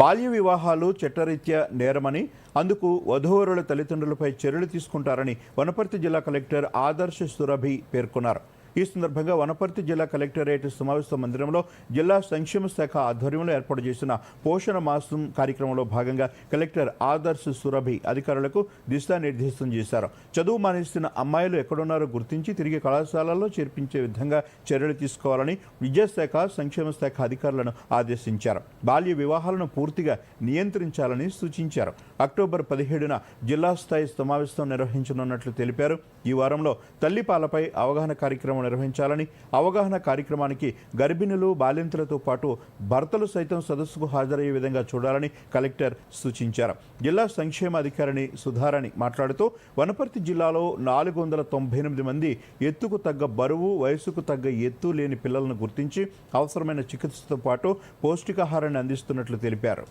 బాల్య వివాహాలు చట్టరీత్యా నేరమని అందుకు వధూవరుల తల్లిదండ్రులపై చర్యలు తీసుకుంటారని వనపర్తి జిల్లా కలెక్టర్ ఆదర్శ సురభి పేర్కొన్నారు. ఈ సందర్భంగా వనపర్తి జిల్లా కలెక్టరేట్ సమావేశ మందిరంలో జిల్లా సంక్షేమ శాఖ ఆధ్వర్యంలో ఏర్పాటు చేసిన పోషణ మాసం కార్యక్రమంలో భాగంగా కలెక్టర్ ఆదర్శ్ సురభి అధికారులకు దిశానిర్దేశం చేశారు. చదువు మానేస్తున్న అమ్మాయిలు ఎక్కడున్నారో గుర్తించి తిరిగి కళాశాలల్లో చేర్పించే విధంగా చర్యలు తీసుకోవాలని విద్యాశాఖ సంక్షేమ శాఖ అధికారులను ఆదేశించారు. బాల్య వివాహాలను పూర్తిగా నియంత్రించాలని సూచించారు. అక్టోబర్ పదిహేడున జిల్లా స్థాయి సమావేశం నిర్వహించనున్నట్లు తెలిపారు. ఈ వారంలో తల్లిపాలపై అవగాహన కార్యక్రమం నిర్వహించాలని అవగాహన కార్యక్రమానికి గర్భిణులు బాలింతలతో పాటు భర్తలు సైతం సదస్సుకు హాజరయ్యే విధంగా చూడాలని కలెక్టర్ సూచించారు. జిల్లా సంక్షేమ అధికారిని సుధారాణి మాట్లాడుతూ వనపర్తి జిల్లాలో నాలుగు వందల తొంభై ఎనిమిది మంది ఎత్తుకు తగ్గ బరువు వయసుకు తగ్గ ఎత్తు లేని పిల్లలను గుర్తించి అవసరమైన చికిత్సతో పాటు పౌష్టికాహారాన్ని అందిస్తున్నట్లు తెలిపారు.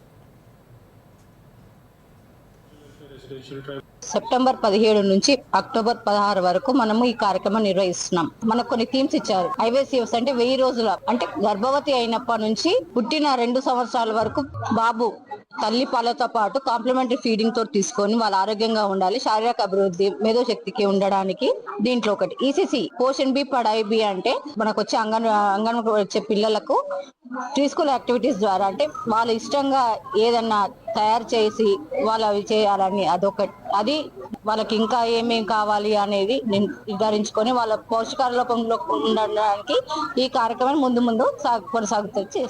సెప్టెంబర్ పదిహేడు నుంచి అక్టోబర్ పదహారు వరకు మనము ఈ కార్యక్రమం నిర్వహిస్తున్నాం. మనకు కొన్ని థీమ్స్ ఇచ్చారు. ఐవేసీఎస్ అంటే వెయ్యి రోజుల అంటే గర్భవతి అయినప్పటి నుంచి పుట్టిన రెండు సంవత్సరాల వరకు బాబు తల్లి పాలతో పాటు కాంప్లిమెంటరీ ఫీడింగ్తో తీసుకొని వాళ్ళు ఆరోగ్యంగా ఉండాలి శారీరక అభివృద్ధి మేధోశక్తికి ఉండడానికి దీంట్లో ఒకటి. ఈసీసీ పోషన్ బి పడాయి బి అంటే మనకు వచ్చే అంగన్ అంగన్ వచ్చే పిల్లలకు స్కూల్ యాక్టివిటీస్ ద్వారా అంటే వాళ్ళు ఇష్టంగా ఏదన్నా తయారు చేసి వాళ్ళు అవి చేయాలని అదొక అది వాళ్ళకి ఇంకా ఏమేమి కావాలి అనేది నిర్ధారించుకొని వాళ్ళ పోషకాల లోపంలో ఉండడానికి ఈ కార్యక్రమం ముందు ముందు సాగు కొనసాగుతూ చేస్తాం